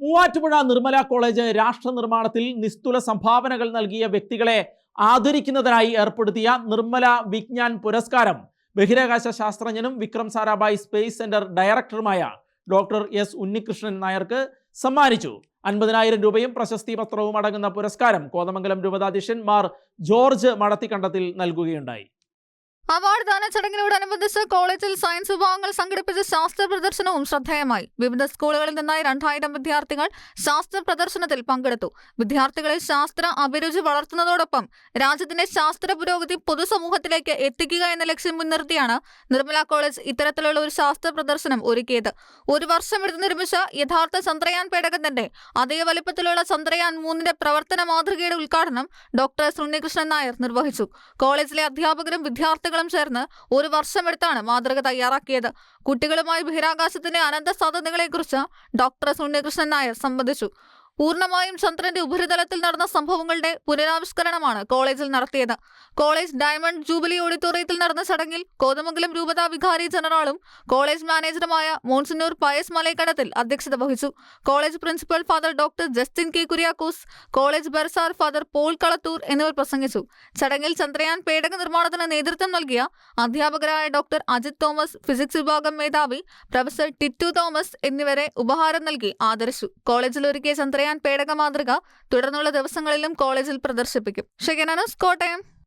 Muvattupuzha Nirmala college രാഷ്ട്ര നിർമ്മാണത്തിൽ നിസ്തുല സംഭാവനകൾ നൽകിയ വ്യക്തികളെ ആദരിക്കുന്നതിനായി ഏർപ്പെടുത്തിയ നിർമ്മല വിജ്ഞാൻ പുരസ്കാരം ബഹിരാകാശ ശാസ്ത്രജ്ഞനും വിക്രം സാരാഭായ് സ്പേസ് സെന്റർ ഡയറക്ടറുമായ ഡോക്ടർ എസ് ഉണ്ണികൃഷ്ണൻ നായർക്ക് സമ്മാനിച്ചു. അൻപതിനായിരം രൂപയും പ്രശസ്തി പത്രവും അടങ്ങുന്ന പുരസ്കാരം കോതമംഗലം രൂപതാധ്യക്ഷൻ മാർ ജോർജ് മടത്തിക്കണ്ടത്തിൽ നൽകുകയുണ്ടായി. അവാർഡ് ദാന ചടങ്ങിനോടനുബന്ധിച്ച് കോളേജിൽ സയൻസ് വിഭാഗങ്ങൾ സംഘടിപ്പിച്ച ശാസ്ത്ര പ്രദർശനവും ശ്രദ്ധേയമായി. വിവിധ സ്കൂളുകളിൽ നിന്നായി രണ്ടായിരം വിദ്യാർത്ഥികൾ ശാസ്ത്ര പ്രദർശനത്തിൽ പങ്കെടുത്തു. വിദ്യാർത്ഥികളിൽ ശാസ്ത്ര അഭിരുചി വളർത്തുന്നതോടൊപ്പം രാജ്യത്തിന്റെ ശാസ്ത്ര പുരോഗതി പൊതുസമൂഹത്തിലേക്ക് എത്തിക്കുക എന്ന ലക്ഷ്യം മുൻനിർത്തിയാണ് നിർമ്മല കോളേജ് ഇത്തരത്തിലുള്ള ഒരു ശാസ്ത്ര പ്രദർശനം ഒരുക്കിയത്. ഒരു വർഷം എടുത്ത് നിർമ്മിച്ച യഥാർത്ഥ ചന്ദ്രയാൻ പേടകത്തിന്റെ അതേ വലിപ്പത്തിലുള്ള ചന്ദ്രയാൻ മൂന്നിന്റെ പ്രവർത്തന മാതൃകയുടെ ഉദ്ഘാടനം ഡോക്ടർ ഉണ്ണികൃഷ്ണൻ നായർ നിർവഹിച്ചു. കോളേജിലെ അധ്യാപകരും വിദ്യാർത്ഥികളും ചേർന്ന് ഒരു വർഷമെടുത്താണ് മാതൃക തയ്യാറാക്കിയത്. കുട്ടികളുമായി ബഹിരാകാശത്തിന്റെ അനന്ത സാധ്യതകളെക്കുറിച്ച് ഡോക്ടർ ഉണ്ണികൃഷ്ണൻ നായർ സംബന്ധിച്ചു പൂർണമായും ചന്ദ്രന്റെ ഉപരിതലത്തിൽ നടന്ന സംഭവങ്ങളുടെ പുനരാവിഷ്കരണമാണ് കോളേജിൽ നടത്തിയത്. കോളേജ് ഡയമണ്ട് ജൂബിലി ഓഡിറ്റോറിയത്തിൽ നടന്ന ചടങ്ങിൽ കോതമംഗലം രൂപതാ വികാരി ജനറാളും കോളേജ് മാനേജറുമായ മോൺസിനൂർ പയസ് മലയക്കടത്തിൽ അധ്യക്ഷത വഹിച്ചു. College principal father doctor Justin K Kuriakose college bursar father Paul Kalathoor എന്നിവർ പ്രസംഗിച്ചു. ചടങ്ങിൽ ചന്ദ്രയാൻ പേടക നിർമ്മാണത്തിന് നേതൃത്വം നൽകിയ അധ്യാപകരായ ഡോക്ടർ അജിത് തോമസ് ഫിസിക്സ് വിഭാഗം മേധാവി പ്രൊഫസർ ടിറ്റു തോമസ് എന്നിവരെ ഉപഹാരം നൽകി ആദരിച്ചു. കോളേജിൽ ഒരുക്കിയ ചന്ദ്രയാൻ പേടക മാതൃക തുടർന്നുള്ള ദിവസങ്ങളിലും കോളേജിൽ പ്രദർശിപ്പിക്കും. ഷെഗനാനോസ് കോട്ടയം